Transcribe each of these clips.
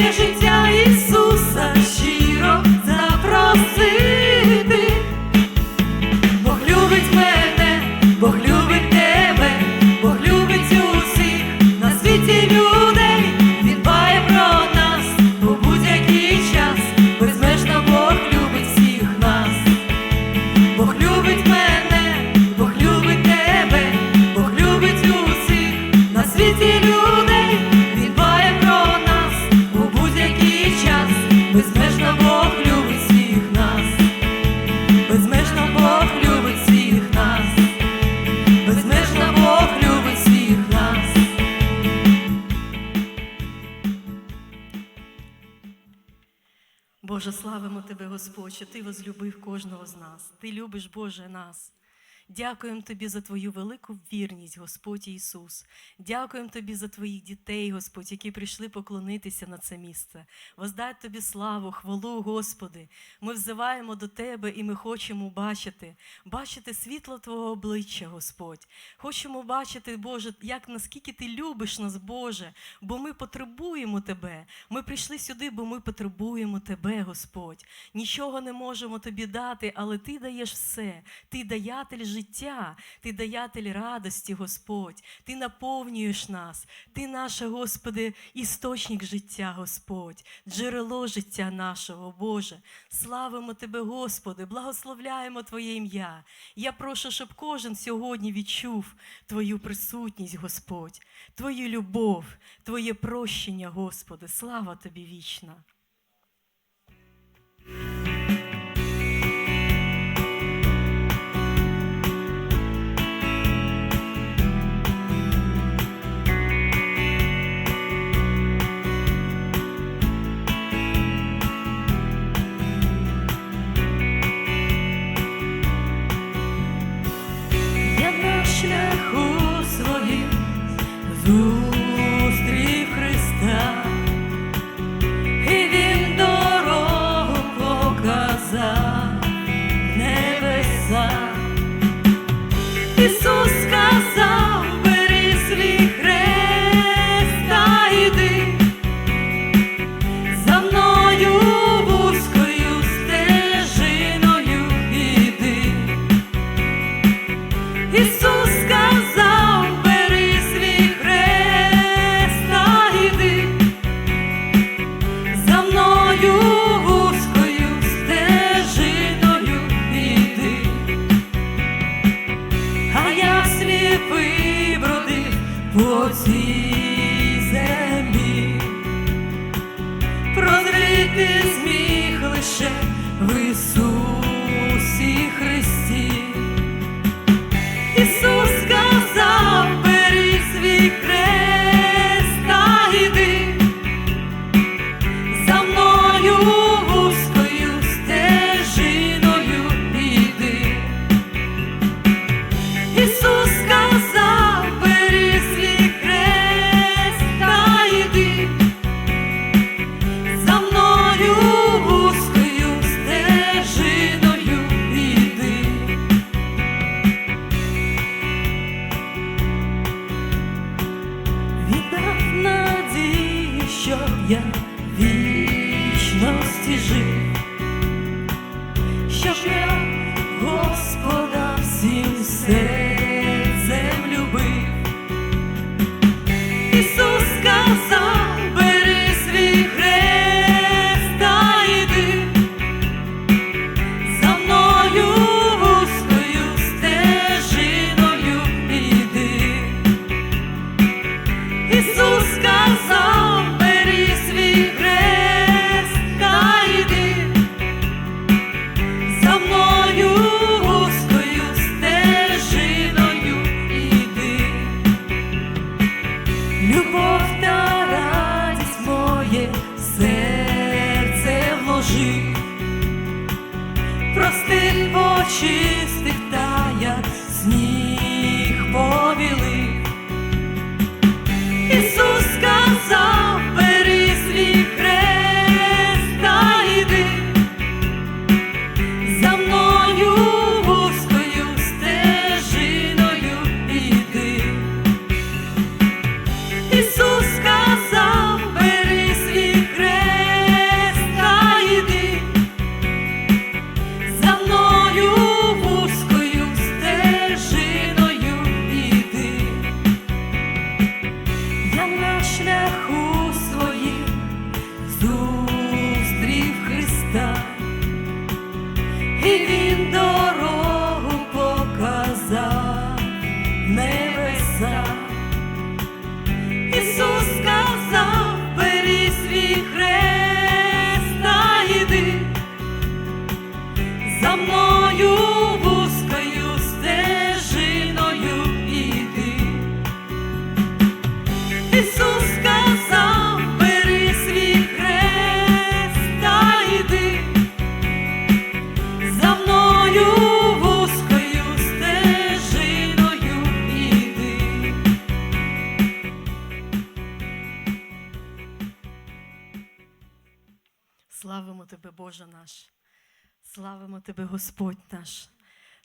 і Боже, славимо Тебе, Господь, що Ти возлюбив кожного з нас. Ти любиш, Боже, нас. Дякуємо Тобі за Твою велику вірність, Господь Ісус. Дякуємо Тобі за Твоїх дітей, Господь, які прийшли поклонитися на це місце. Воздать Тобі славу, хвалу, Господи. Ми взиваємо до Тебе і ми хочемо бачити, бачити світло Твого обличчя, Господь. Хочемо бачити, Боже, як наскільки Ти любиш нас, Боже, бо ми потребуємо Тебе. Ми прийшли сюди, бо ми потребуємо Тебе, Господь. Нічого не можемо Тобі дати, але Ти даєш все. Ти даятель життя, Ти даятель радості, Господь. Ти наповнюєш нас. Ти наше, Господи, істочник життя, Господь, джерело життя нашого, Боже. Славимо Тебе, Господи, благословляємо Твоє ім'я. Я прошу, щоб кожен сьогодні відчув Твою присутність, Господь, Твою любов, Твоє прощення, Господи. Слава Тобі вічна. Ooh. Боже наш, славимо Тебе, Господь наш,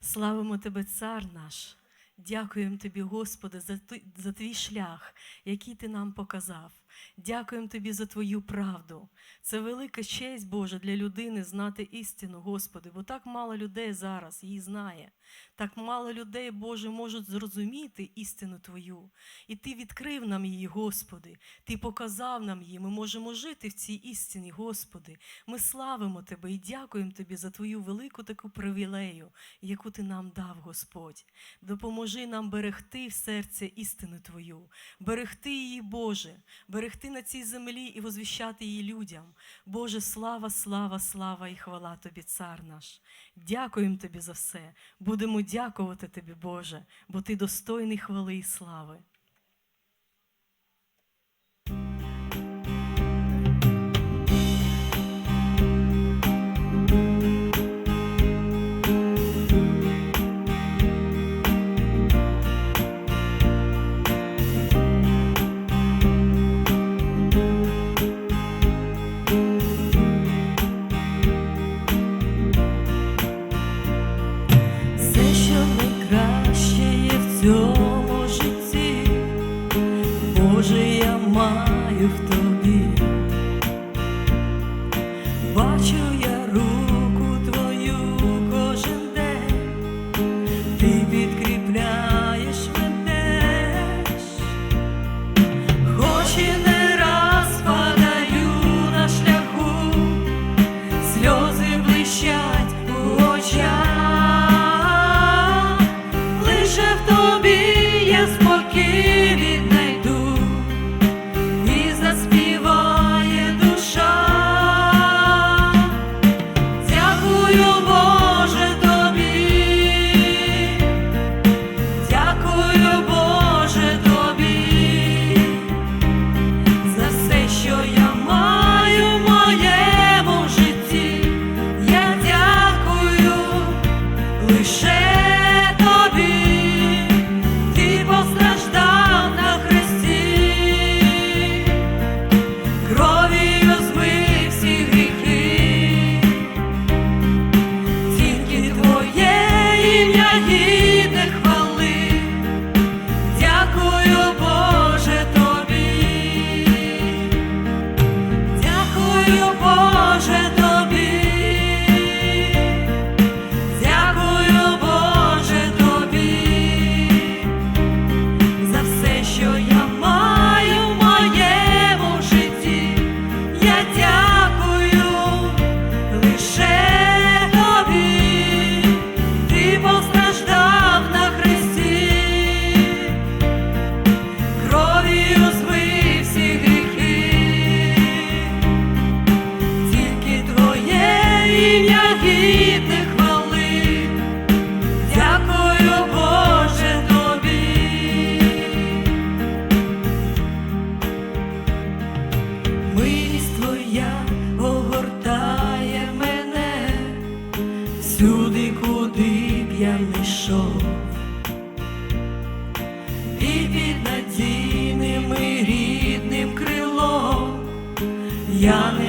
славимо Тебе, Цар наш. Дякуємо Тобі, Господи, за, за твій шлях, який Ти нам показав. Дякуємо Тобі за Твою правду. Це велика честь, Боже, для людини знати істину, Господи, бо так мало людей зараз її знає. Так мало людей, Боже, можуть зрозуміти істину Твою. І Ти відкрив нам її, Господи. Ти показав нам її. Ми можемо жити в цій істині, Господи. Ми славимо Тебе і дякуємо Тобі за Твою велику таку привілею, яку Ти нам дав, Господь. Допоможи нам берегти в серце істину Твою, берегти її, Боже, берегти на цій землі і возвіщати її людям. Боже, слава, слава, слава і хвала Тобі, Цар наш. Дякуємо Тобі за все. Будемо дякувати Тобі, Боже, бо Ти достойний хвали і слави. ми рідним крилом. Я не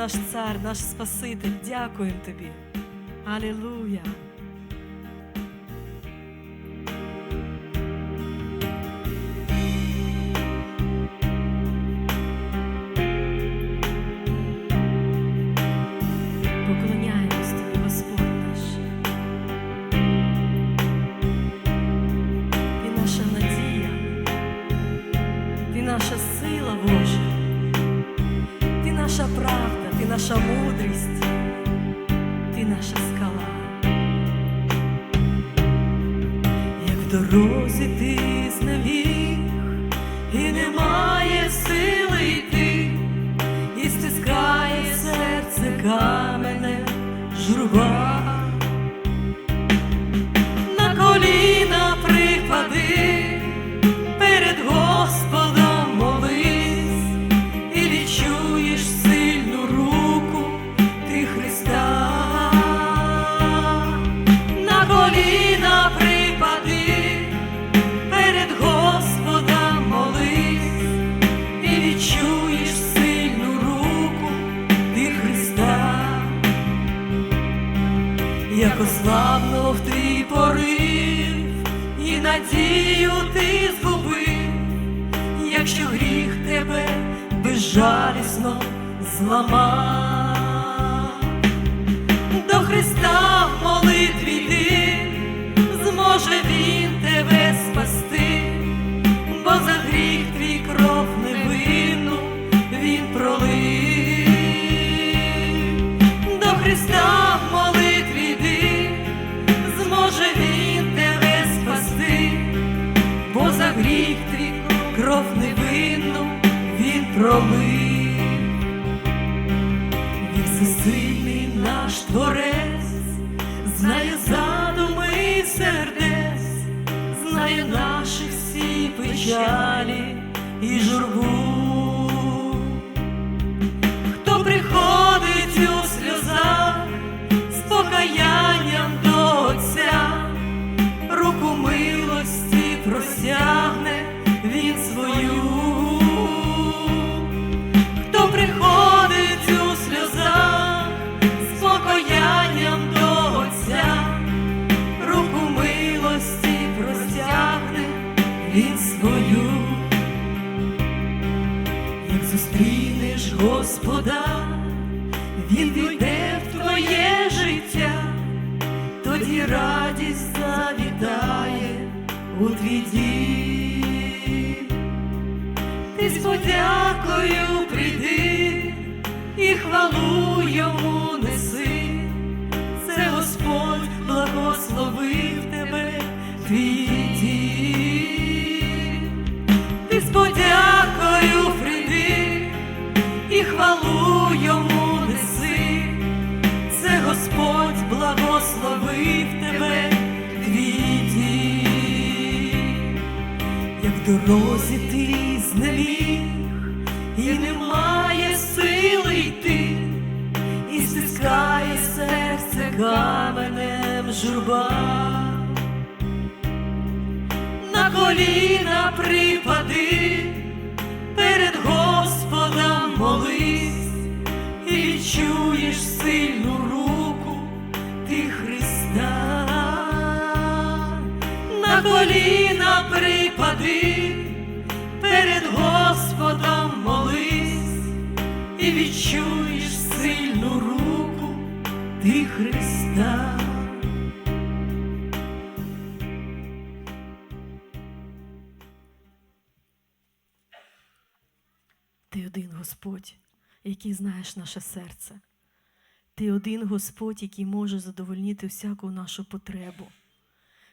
наш цар, наш Спаситель. Дякуємо тобі. Алілуя! сама, до Христа в молитві йди, зможе Він тебе спасти, бо за гріх твій кров невинну він пролив, до Христа в молитві йди, зможе Він тебе спасти, бо за гріх твій кров невинну він пролив. Наш творець, знає задуми сердець, знає наші всі печалі Він війде в твоє життя, тоді радість завітає у твій дім. Ти з подякою прийди і хвалу йому неси. Це Господь благословив тебе, твій дім. Ти з подякою прийди дорозі ти знеміг, і немає сили йти, і стискає серце каменем журба. На коліна припади, перед Господом молись, і відчуєш сильну руку ти Христа, на коліна припади, ти Христа. Ти один Господь, який знаєш наше серце. Ти один Господь, який може задовольнити всяку нашу потребу.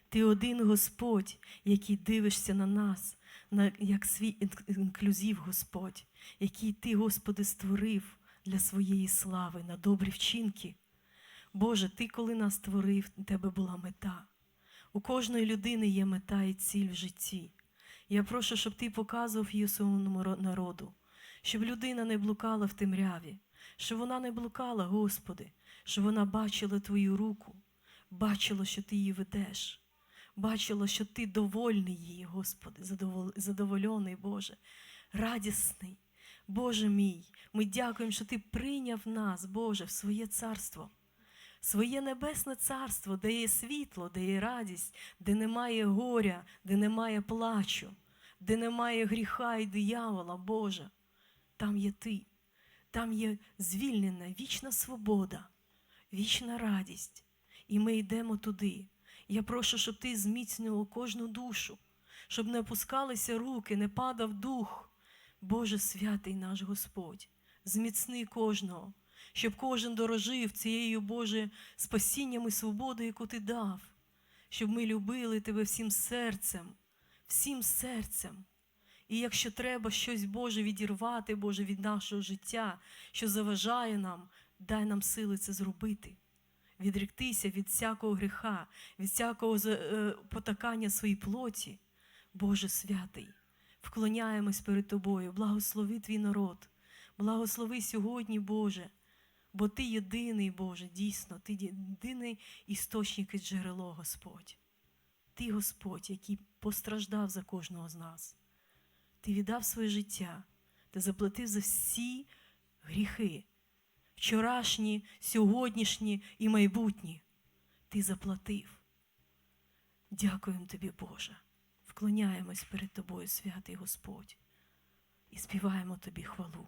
Ти один Господь, який дивишся на нас, на, як свій ін- інклюзив Господь, який Ти, Господи, створив для своєї слави на добрі вчинки. Боже, Ти, коли нас створив, у Тебе була мета. У кожної людини є мета і ціль в житті. Я прошу, щоб ти показував її своєму народу, щоб людина не блукала в темряві, щоб вона не блукала, Господи, щоб вона бачила Твою руку, бачила, що Ти її ведеш, бачила, що Ти довольний її, Господи, задовол... задоволений, Боже, радісний. Боже мій, ми дякуємо, що Ти прийняв нас, Боже, в своє царство своє небесне царство, де є світло, де є радість, де немає горя, де немає плачу, де немає гріха і диявола, Боже. Там є ти, там є звільнена вічна свобода, вічна радість. І ми йдемо туди. Я прошу, щоб ти зміцнював кожну душу, щоб не опускалися руки, не падав дух. Боже святий наш Господь, зміцни кожного, щоб кожен дорожив цією Боже спасінням і свободою, яку ти дав, щоб ми любили тебе всім серцем, всім серцем. І якщо треба щось Боже відірвати, Боже, від нашого життя, що заважає нам, дай нам сили це зробити. Відректися від всякого гріха, від всякого е, потакання своїй плоті. Боже святий, вклоняємось перед Тобою, благослови твій народ, благослови сьогодні, Боже, бо Ти єдиний, Боже, дійсно, Ти єдиний істочник і джерело, Господь. Ти, Господь, який постраждав за кожного з нас. Ти віддав своє життя, ти заплатив за всі гріхи, вчорашні, сьогоднішні і майбутні. Ти заплатив. Дякуємо тобі, Боже. Вклоняємось перед Тобою, святий Господь, і співаємо тобі хвалу.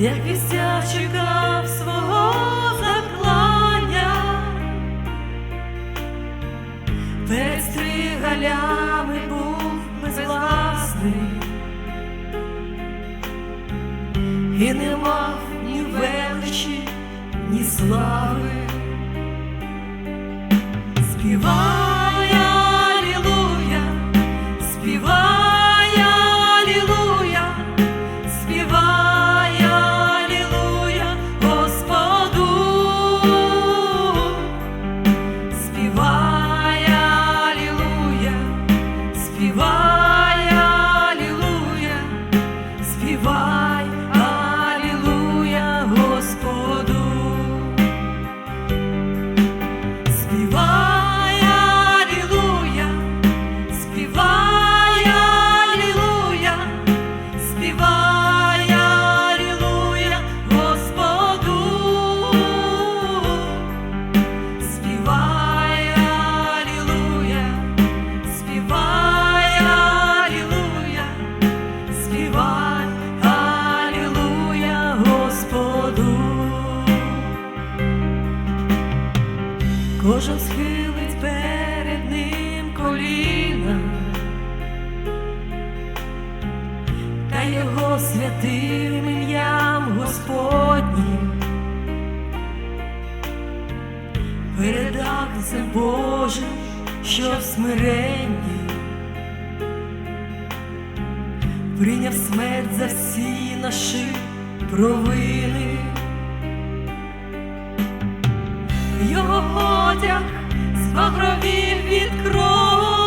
як вістя чекав свого заклання, перед стригалями був безгласний і не мав ні величі, ні слави. Співав. Боже, що в смиренні прийняв смерть за всі наші провини, його одяг збагровів від крові.